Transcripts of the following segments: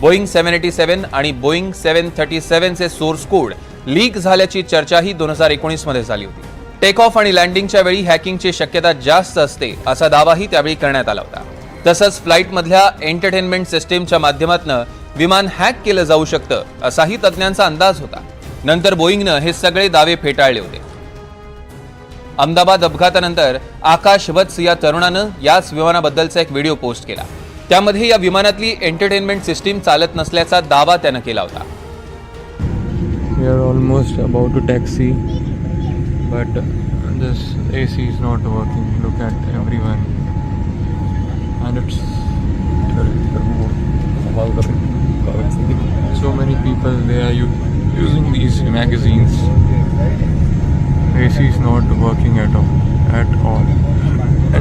Boeing seven eighty seven आणि Boeing seven thirty सेव्हनचे source code leak झाल्याची चर्चाही दोन हजार एकोणीसमध्ये झाली होती. टेक ऑफ आणि लँडिंगच्या वेळी हॅकिंगची शक्यता जास्त असते असा दावाही त्यावेळी करण्यात आला होता. तसंच फ्लाईटमधल्या एंटरटेनमेंट सिस्टीमच्या माध्यमातून विमान हॅक केलं जाऊ शकतं असाही तज्ज्ञांचा अंदाज होता. नंतर बोईंगनं हे सगळे दावे फेटाळले होते. अहमदाबाद अपघातानंतर आकाश वत्स या तरुणानं याच विमानाबद्दलचा एक व्हिडिओ पोस्ट केला. त्यामध्ये या विमानातली एंटरटेनमेंट सिस्टीम चालत नसल्याचा दावा त्यानं केला होता We are almost about to taxi, but this AC is not working. Look at everyone, and it's so many people they are u- using these magazines. AC is not working at all, at all.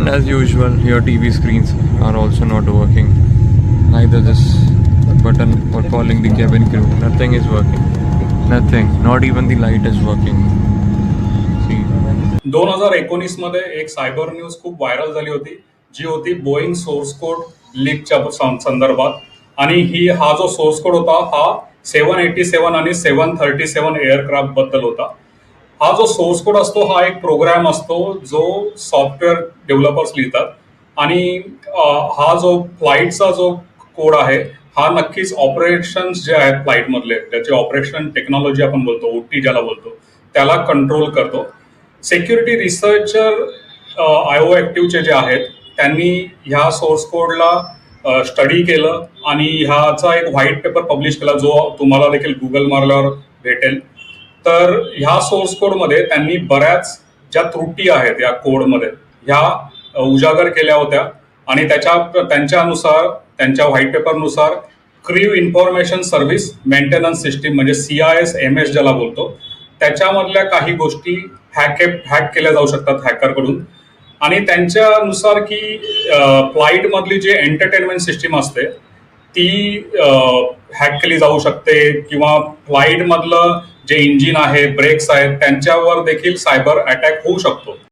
And as usual, your TV screens are also not working. Neither this button for calling the cabin crew. Nothing is working. Nothing. Not even the light is working. See. दोन हजार एकोणीसमध्ये एक cyber news खूप viral झाली होती जी होती Boeing source code लीकच्या संदर्भात आणि ही हा जो सोर्स कोड होता हा सेव्हन एटी सेव्हन आणि सेव्हन थर्टी सेव्हन एअरक्राफ्टबद्दल होता हा जो सोर्स कोड असतो हा एक प्रोग्राम असतो जो सॉफ्टवेअर डेव्हलपर्स लिहितात. आणि हा जो फ्लाईटचा जो कोड आहे हा नक्कीच ऑपरेशन्स जे आहेत फ्लाईटमधले त्याचे ऑपरेशन टेक्नॉलॉजी आपण बोलतो ओ टी ज्याला बोलतो त्याला कंट्रोल करतो. सेक्युरिटी रिसर्चर आय ओ ॲक्टिव्हचे जे आहेत त्यांनी ह्या सोर्स कोडला स्टडी केलं आणि ह्याचा एक व्हाईट पेपर पब्लिश केला जो तुम्हाला देखील गुगल मारल्यावर भेटेल. तर ह्या सोर्स कोडमध्ये त्यांनी बऱ्याच ज्या त्रुटी आहेत या कोडमध्ये ह्या उजागर केल्या होत्या. आणि त्याच्या त्यांच्यानुसार त्यांच्या white पेपरनुसार crew information service maintenance system म्हणजे C I S M S ज्याला बोलतो त्याच्यामधल्या काही गोष्टी हॅक हॅक केल्या जाऊ शकतात हॅकरकडून आणि त्यांच्यानुसार की फ्लाईटमधली जी एंटरटेनमेंट सिस्टीम असते ती हॅक केली जाऊ शकते किंवा फ्लाईट मधलं जे इंजिन आहे ब्रेक्स आहेत त्यांच्यावर देखील सायबर अटॅक होऊ शकतो.